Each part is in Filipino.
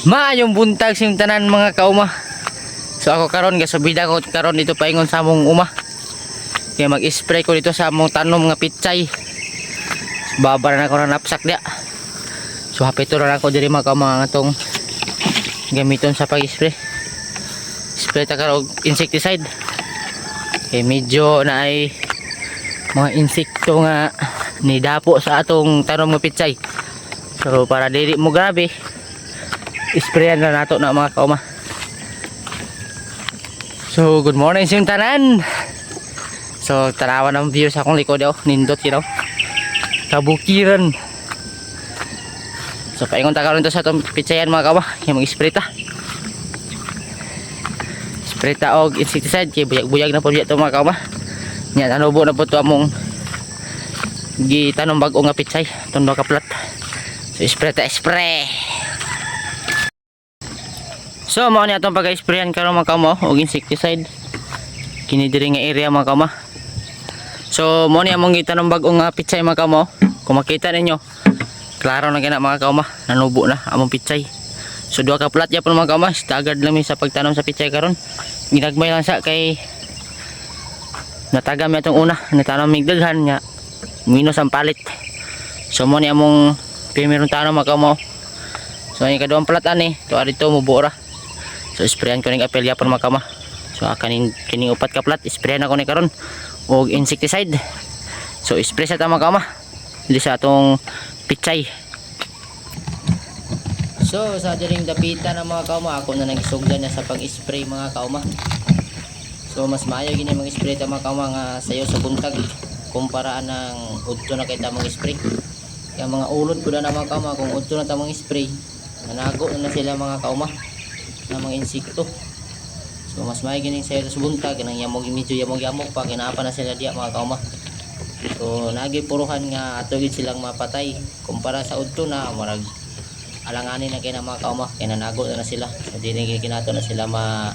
Maayong buntag sim tanan mga kauma. So ako karon gasubida ko karon dito paingon sa among uma. Kaya mag-spray ko dito sa among tanom nga pitsay. Babara na ko na napsak dia. So hapito na ako diri mga kauma nga tong gamiton sa pag-spray. Spray ta karon og insecticide. Kaya medyo na ay mga insekto nga nidapo sa atong tanom nga pitsay. So para dili mo grabe, isprayan na nato na mga kauma. So good morning sa inyong tanan. So tarawan ng view sa akong likod daw nindot yun daw kabukiran so paingon ta karon to sa itong pitsayan mga kauma. Yung mag spray ta spray ta og insecticide. Kay buyag-buyag na po dito mga kauma. Yan anubo na po to among gitanong bag-o nga pitsay. Itong ka plat so spray ta spray So mao ni atong pag-sprayan karon mga kamo og insecticide. Kini diri nga area mga kamo. So mao ni among gitanong bag-o nga pitsay mga kamo. Kung makita ninyo, klaro na gina mga kamo, nanubo na among pitsay. So duha ka plat yapon mga kamo, staggered lang mi sa pagtanom sa pitsay karon. Ginagmay lang sa kay natagam atong una, nitanom mig daghan nya minus ang palit. So mo ni among pimirong tanom mga kamo. So ang ikaduang plat ani, to adito mo buora. So sprayan ko ning apel yapon mga kama. So kaning kining upat ka plat sprayan ako ni karon og insecticide. So spray sa tama kama. Dili sa atong pitsay. So sa diring dapitan ng mga kauma ako na nagisugdan na sa pag-spray mga kauma. So mas maayo gini mag-spray ta mga kauma nga sayo sa buntag kumpara ng udto na kay tamang spray. Kaya mga ulod ko na mga kauma kung udto na tamang spray. Nanago na, na sila mga kauma na mga insekto. So mas may gining sa sa buntag kanang yamog medyo yamog yamog pa kinapa na sila diya mga kauma. So nagi puruhan nga atugid silang mapatay kumpara sa udto na marag alanganin na kay na mga kauma kay nanago na, na sila. So dili kinato na sila ma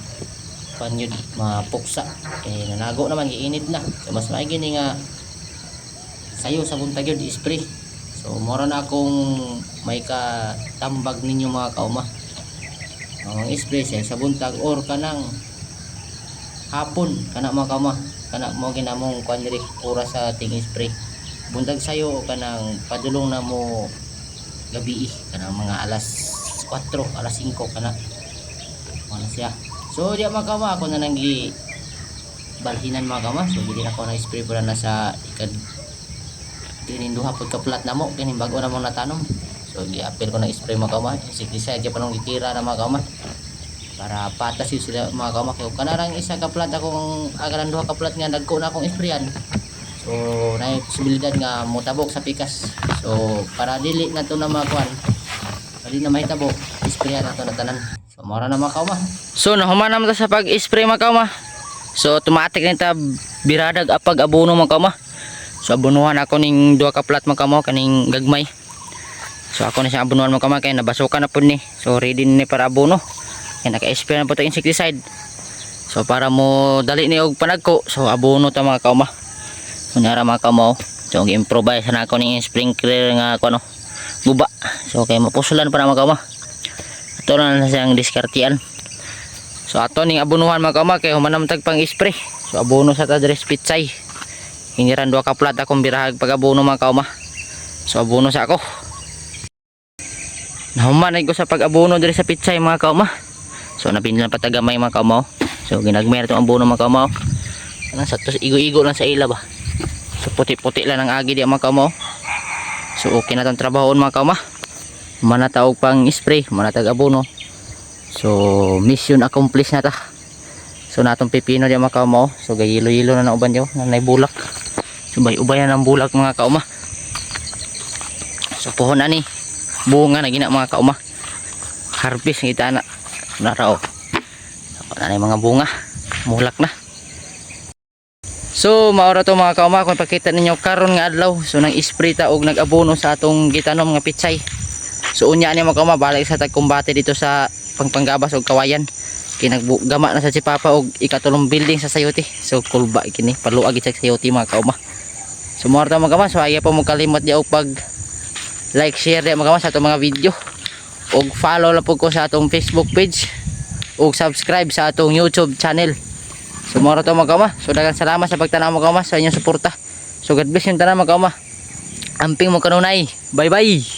panyud mapuksa kay nanago naman giinit na. So mas may gini nga sayo sa buntag yun spray. So mora na akong may katambag ninyo mga kauma ang spray sa buntag or kanang hapon kana mga kama kana mo ginamong kuan diri oras sa ting spray. Buntag sayo o kanang padulong na mo gabi kanang mga alas 4 alas 5 kana. Na siya. So di mga kama ako na nang gi balhinan mga kama so dili na ako na spray pura na sa ikad kinin duha pud ka plat na mo kining bago na mo natanom So gi-appeal ko ng spray mga kama. Insecticide kaya panong gitira na mga kama. Para patas yun sila mga kama. Kaya kanarang isa ka plat akong agaran duha ka plat nga nagko na akong sprayan. So na posibilidad nga mutabok sa pikas. So para dili na to na mga kuan. Dili na mahitabo. Sprayan na to na tanan. So mora na mga kama. So nahuman naman sa pag-spray mga kama. So automatic na ta biradag apag abono mga kama. So abunuhan ako ning duha ka plat mga kama kaning gagmay. So ako na siya abunuan mo kamay kaya nabasukan na po ni. So ready ni para abono. Kaya naka-spray na po ito insecticide. So para mo dali ni og panagko. So abono ta mga kauma. Kunyara mga kauma. So improvise na ako ning sprinkler nga ko ano. Guba. So kaya mapusulan pa na mga kauma. Ito na na siyang diskartian. So ato ning abunuhan mga kauma kaya humanam tag pang spray. So abono sa ta dress pitsay. Hiniran duha ka plat akong birahag pag abono mga kauma. So abono sa ako. Nahuman ko sa pag-abono diri sa pitsay mga kauma. So napinlan pa tagamay mga kauma. So ginagmer itong abono mga kauma. Ano sa tos igo-igo lang sa ila ba. So puti-puti lang ang agi di mga kauma. So okay na tong trabaho mga kauma. Manataog pang spray, manatag abono. So mission accomplished na ta. So natong pipino di mga kauma. So gayilo-yilo na na uban yo, na bulak. So bay ubayan ang bulak mga kauma. So pohon ani bunga na gina mga kauma. Harvest ng itana. Narao. Na yung mga bunga. Mulak na. So maura to mga kauma kung pakita ninyo karon nga adlaw. So nang spray ta og nag-abono sa atong gitanom nga pitsay. So unya ni mga kauma balik sa tagkumbate dito sa pangpanggabas og kawayan. Kinaggama na sa si Papa og ikatulong building sa sayote. So kulba kini. Paluag sa sayote mga kauma. So maura to mga kauma. So ayaw pa mo kalimot di og pag like share di mga sa itong mga video. Ug follow lang po ko sa atong Facebook page. Ug subscribe sa atong YouTube channel. So moro to mga kauma so daghang salamat sa pagtanaw mga kauma sa inyong suporta. So God bless yung tanan mga kauma amping mo kanunay. Bye bye